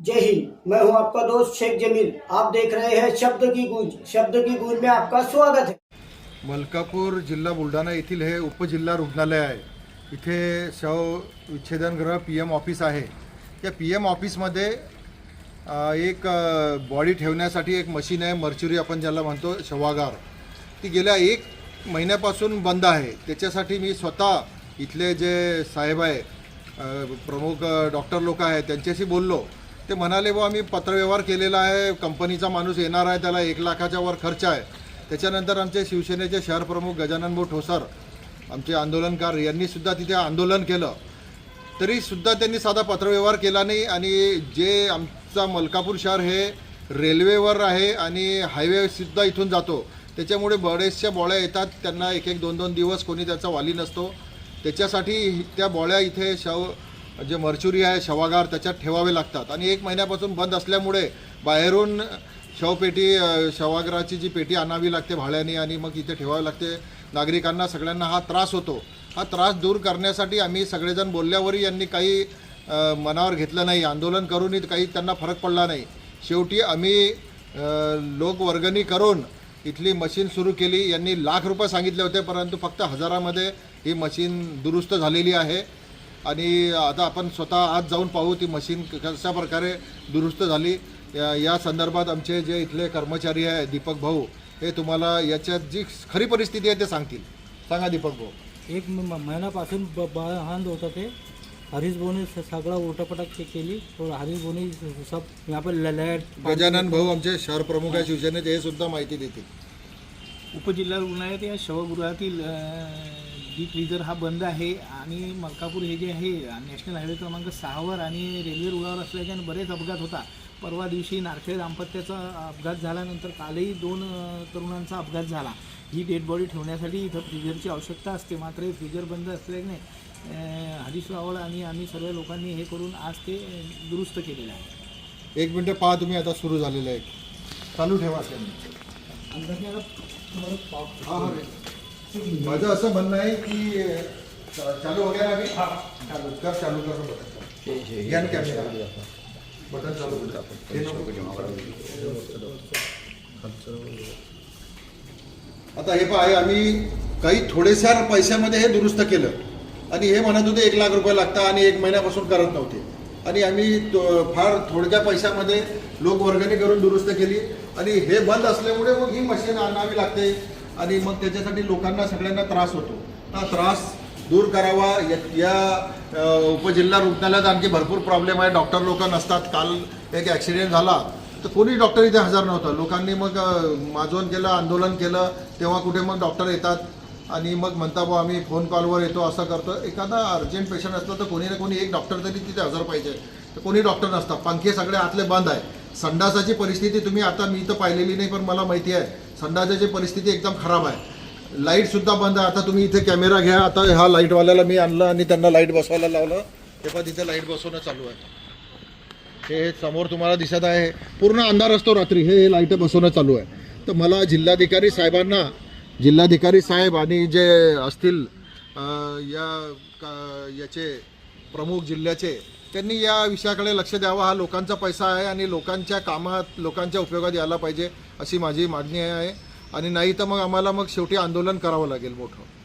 आपका दोस्त शेख जमील। आप देख रहे हैं शब्द की गूंज। शब्द की गूंज में आपका स्वागत है। मलकापूर जिल्हा बुलढाणा येथील हे उपजिल्हा रुग्णालय आहे. इथे शव विच्छेदनगृह पी एम ऑफिस आहे. या पी एम ऑफिसमध्ये एक बॉडी ठेवण्यासाठी एक मशीन आहे मर्च्युरी आपण ज्याला म्हणतो शवागार. ती गेल्या एक महिन्यापासून बंद आहे. त्याच्यासाठी मी स्वतः इथले जे साहेब आहे प्रमुख डॉक्टर लोक आहेत त्यांच्याशी बोललो. ते म्हणाले बुवा आम्ही पत्रव्यवहार केलेला आहे कंपनीचा माणूस येणार आहे त्याला एक लाखाच्या वर खर्च आहे. त्याच्यानंतर आमचे शिवसेनेचे शहर प्रमुख गजानन भाऊ ठोसर आमचे आंदोलनकार यांनी सुद्धा तिथे आंदोलन केलं. तरी सुद्धा त्यांनी साधा पत्रव्यवहार केला नाही आणि जे आमचा मलकापूर शहर हे रेल्वेवर आहे आणि हायवेसुद्धा इथून जातो त्याच्यामुळे बरेचशा बॉळ्या येतात त्यांना एक एक दोन दोन दिवस कोणी त्याचा वाली नसतो. त्याच्यासाठी त्या बॉळ्या इथे शव जे मर्चुरी आहे शवागार त्याच्यात ठेवावे लागतात. आणि एक महिन्यापासून बंद असल्यामुळे बाहेरून शवपेटी शवागाराची जी पेटी आणावी लागते भाड्याने आणि मग इथे ठेवावी लागते. नागरिकांना सगळ्यांना हा त्रास होतो. हा त्रास दूर करण्यासाठी आम्ही सगळेजण बोलल्यावरही यांनी काही मनावर घेतलं नाही. आंदोलन करूनही काही त्यांना फरक पडला नाही. शेवटी आम्ही लोकवर्गणी करून इथली मशीन सुरू केली. यांनी लाख रुपये सांगितले होते परंतु फक्त हजारामध्ये ही मशीन दुरुस्त झालेली आहे. आणि आता आपण स्वतः आज जाऊन पाहू ती मशीन कशा प्रकारे दुरुस्त झाली. या या संदर्भात आमचे जे इथले कर्मचारी आहे दीपक भाऊ हे तुम्हाला याच्यात जी खरी परिस्थिती आहे ते सांगतील. सांगा दीपक भाऊ. एक महिन्यापासून ब बंद होतं ते. हरीश बोनी स- सगळं के केली. और हरीश बोनी स- सब यहाँ पर ल- लाइट गजानन भाऊ आमचे शहर प्रमुख आहे शिवसेनेचे हे सुद्धा माहिती देतील. उपजिल्हा रुग्णालयात या शवगृहातील डीप फ्रीजर हा बंद आहे आणि मलकापूर हे जे आहे नॅशनल हायवे क्रमांक सहावर आणि रेल्वे रुळावर असल्याच्याने बरेच अपघात होता परवा दिवशी नारखेड दाम्पत्याचा अपघात झाल्यानंतर कालही दोन तरुणांचा अपघात झाला. ही डेड बॉडी ठेवण्यासाठी इथं फ्रीजरची आवश्यकता असते. मात्र हे फ्रीजर बंद असल्याने हरीश रावळ आणि आम्ही सर्व लोकांनी हे करून आज ते दुरुस्त केलेलं आहे. एक मिनटं पहा तुम्ही आता सुरू झालेलं आहे. चालू ठेवा त्यांनी हा, हा. माझं असं म्हणणं आहे की चालू वगैरे आम्ही चालू कर चालू कर बटन कॅमेरा बटन चालू. हे. आता हे पहा हे आम्ही काही थोडेशा पैशामध्ये हे दुरुस्त केलं. आणि हे म्हणत होते एक लाख रुपये लागतात आणि एक महिन्यापासून करत नव्हते. आणि आम्ही तो- फार थोडक्या पैशामध्ये लोकवर्गणी करून दुरुस्त केली. आणि हे बंद असल्यामुळे मग ही मशीन आणावी लागते. आणि मग त्याच्यासाठी लोकांना सगळ्यांना त्रास होतो. हा त्रास दूर करावा. या- या उपजिल्हा रुग्णालयात आणखी भरपूर प्रॉब्लेम आहे. डॉक्टर लोक नसतात. काल एक ॲक्सिडेंट झाला. तर कोणी डॉक्टर इथे हजर नव्हतं. लोकांनी मग अ, माजवण केलं आंदोलन केलं. तेव्हा कुठे मग डॉक्टर येतात. आणि मग म्हणता बुवा आम्ही फोन कॉलवर येतो असं करतो. एखादा अर्जंट पेशंट असलं तर कोणी ना कोणी एक डॉक्टर तरी तिथे हजर पाहिजे. तर कोणी डॉक्टर नसतात. पंखे सगळे आतले बंद आहे. संडासाची परिस्थिती तुम्ही आता मी तर पाहिलेली नाही पण मला माहिती आहे. संडासाची परिस्थिती एकदम खराब आहे. लाईटसुद्धा बंद आहे. आता तुम्ही इथे कॅमेरा घ्या. आता हा लाईटवाल्याला मी आणलं आणि त्यांना लाइट बसवायला लावलं. ते पण तिथे लाइट बसवणं चालू आहे. हे समोर तुम्हाला दिसत आहे. पूर्ण अंधार असतो रात्री. हे लाइट बसवणं चालू आहे. तर मला जिल्हाधिकारी साहेबांना जिल्हाधिकारी साहेब आणि जे असतील या का- याचे प्रमुख जिल्ह्याचे त्यांनी या विषयाकडे लक्ष द्यावं. हा लोकांचा पैसा आहे आणि लोकांच्या कामात लोकांच्या उपयोगात यायला पाहिजे अशी माझी मागणी आहे. आणि नाही तर मग आम्हाला मग शेवटी आंदोलन करावं लागेल मोठं.